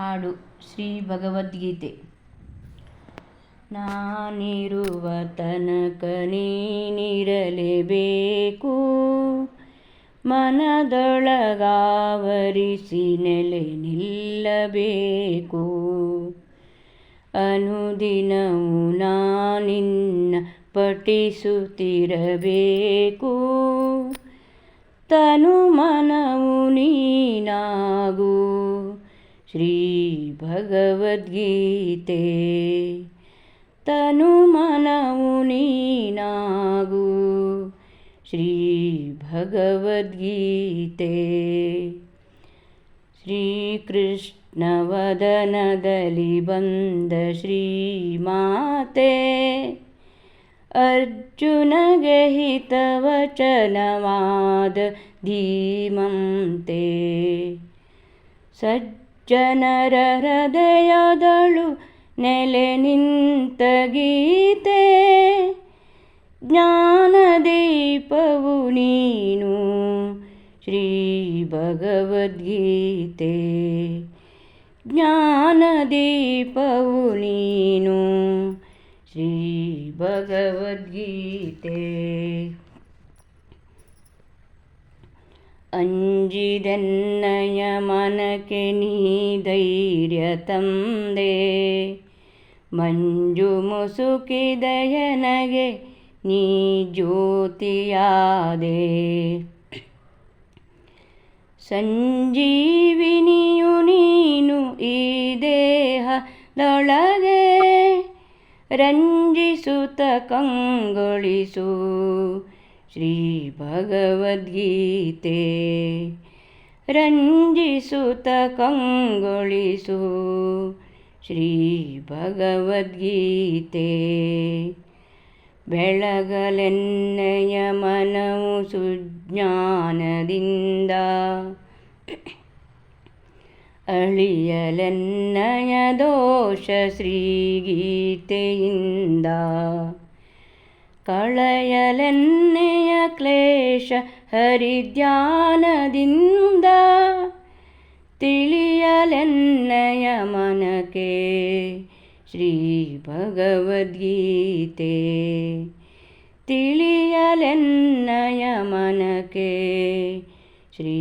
ಹಾಡು, ಶ್ರೀ ಭಗವದ್ಗೀತೆ. ನಾನಿರುವ ತನಕ ನೀನಿರಲೇಬೇಕು. ಮನದೊಳಗಾವರಿಸಿ ನೆಲೆ ನಿಲ್ಲಬೇಕು. ಅನುದಿನವು ನಾನಿನ್ನ ಪಠಿಸುತ್ತಿರಬೇಕು. ತನು ಮನವು ನೀನಾಗು. श्रीभगवद्गीते। तनुमनमुनीनागु श्रीभगवद्गीते। श्रीकृष्णवदनदलिबन्द श्रीमाते अर्जुनगहितवचनवाद धीमं ते। सज्ज ಸಜ್ಜನರ ಹೃದಯದಳು ನೆಲೆ ನಿಂತ ಗೀತೆ. ಜ್ಞಾನದೀಪವು ನೀನು ಶ್ರೀ ಭಗವದ್ಗೀತೆ. ಜ್ಞಾನದೀಪವು ನೀನು ಶ್ರೀ ಭಗವದ್ಗೀತೆ. ಅಂಜಿದೆನ್ನಯ ಮನಕ್ಕೆ ನೀ ಧೈರ್ಯ ತಂದೆ. ಮಂಜು ಮುಸುಕಿದಯನಗೆ ನೀ ಜ್ಯೋತಿಯಾದೆ. ಸಂಜೀವಿನಿಯು ನೀನು ಈ ದೇಹದೊಳಗೆ ರಂಜಿಸುತ್ತ ಕಂಗೊಳಿಸು. ಶ್ರೀ ರಂಜಿಸುತ ಕಂಗೊಳಿಸು ಶ್ರೀ ಭಗವದ್ಗೀತೆ. ಬೆಳಗಲೆನ್ನಯ ಮನವು ಸುಜ್ಞಾನದಿಂದ ಅಳಿಯಲೆನ್ನಯ ದೋಷ ಶ್ರೀಗೀತೆಯಿಂದ ಕಳೆಯಲೆನ್ನೆಯ ಕ್ಲೇಶ ಹರಿಧ್ಯಾನದಿಂದ ತಿಳಿಯಲೆನ್ನಯ ಮನಕೆ ಶ್ರೀ ಭಗವದ್ಗೀತೆ ತಿಳಿಯಲೆನ್ನಯ ಮನಕೆ ಶ್ರೀ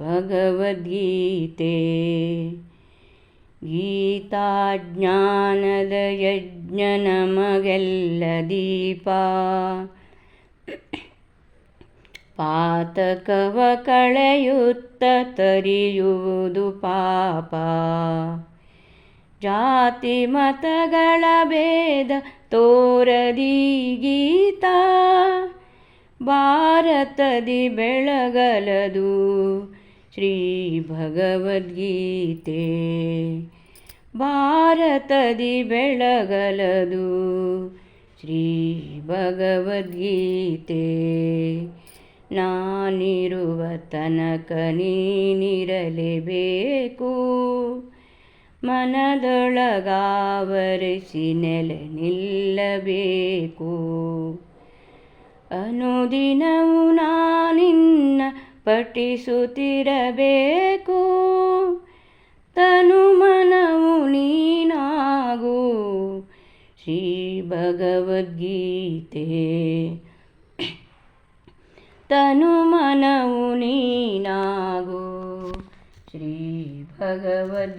ಭಗವದ್ಗೀತೆ ಗೀತಾಜ್ಞಾನದ ಯಜ್ಞ ನಮಗೆಲ್ಲ ದೀಪ ಪಾತಕವ ಕಳೆಯುತ್ತ ತರಿಯುವುದು ಪಾಪ ಜಾತಿ ಮತಗಳ ಭೇದ ತೋರದಿ ಗೀತಾ ಭಾರತದಿ ಬೆಳಗಲದು ಶ್ರೀ ಭಗವದ್ಗೀತೆ। ಭಾರತದಿ ಬೆಳಗಲದು. ಶ್ರೀ ಭಗವದ್ಗೀತೆ. ನಾನಿರುವ ತನಕ ನೀನಿರಲೇಬೇಕು. ಮನದೊಳಗಾವರಿಸಿ ನೆಲೆ ನಿಲ್ಲಬೇಕು. ಅನುದಿನವು ನಾನಿನ್ನ ಪಠಿಸುತ್ತಿರಬೇಕು. ತನು ಮನವು ನೀನಾಗು. ಶ್ರೀ ಭಗವದ್ಗೀತೆ. ತನು ಮನವು ನೀನಾಗು. ಶ್ರೀ ಭಗವದ್ಗೀತೆ.